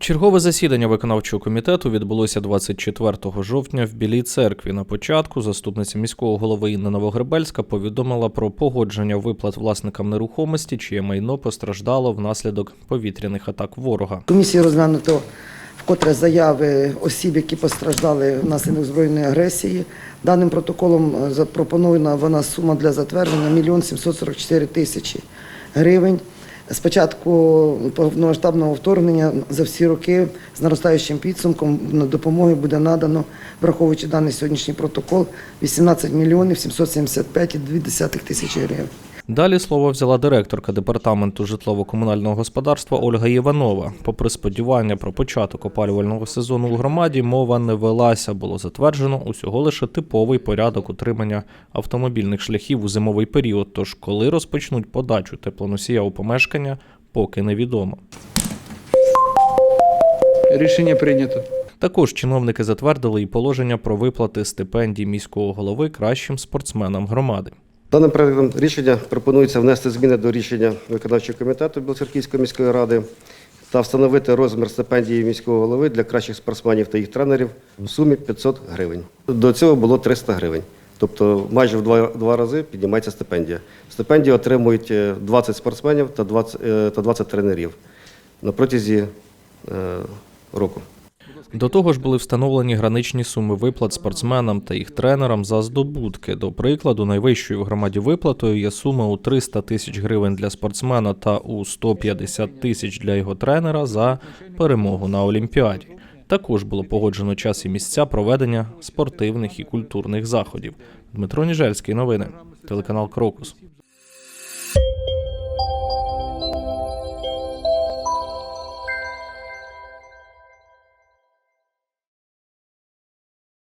Чергове засідання виконавчого комітету відбулося 24 жовтня в Білій церкві. На початку заступниця міського голови Інна Новогребельська повідомила про погодження виплат власникам нерухомості, чиє майно постраждало внаслідок повітряних атак ворога. Комісії розглянуто вкотре заяви осіб, які постраждали внаслідок збройної агресії. Даним протоколом е, запропонована вона сума для затвердження 1 мільйон 744 тисячі гривень. З початку повномасштабного вторгнення за всі роки з наростаючим підсумком допомоги буде надано, враховуючи даний сьогоднішній протокол, 18 мільйонів 775,2 тисячі гривень. Далі слово взяла директорка департаменту житлово-комунального господарства Ольга Іванова. Попри сподівання про початок опалювального сезону у громаді, мова не велася. Було затверджено усього лише типовий порядок утримання автомобільних шляхів у зимовий період. Тож, коли розпочнуть подачу теплоносія у помешкання, поки невідомо. Рішення прийнято. Також чиновники затвердили і положення про виплати стипендій міського голови кращим спортсменам громади. Даним проектом рішення пропонується внести зміни до рішення виконавчого комітету Білоцерківської міської ради та встановити розмір стипендії міського голови для кращих спортсменів та їх тренерів в сумі 500 гривень. До цього було 300 гривень. Тобто майже в два, два рази піднімається стипендія. Стипендію отримують е, 20 спортсменів та 20, е, та 20 тренерів на протязі е, року. До того ж були встановлені граничні суми виплат спортсменам та їх тренерам за здобутки. До прикладу, найвищою в громаді виплатою є сума у 300 тисяч гривень для спортсмена та у 150 тисяч для його тренера за перемогу на Олімпіаді. Також було погоджено час і місця проведення спортивних і культурних заходів. Дмитро Ніжельський, новини, телеканал Крокус.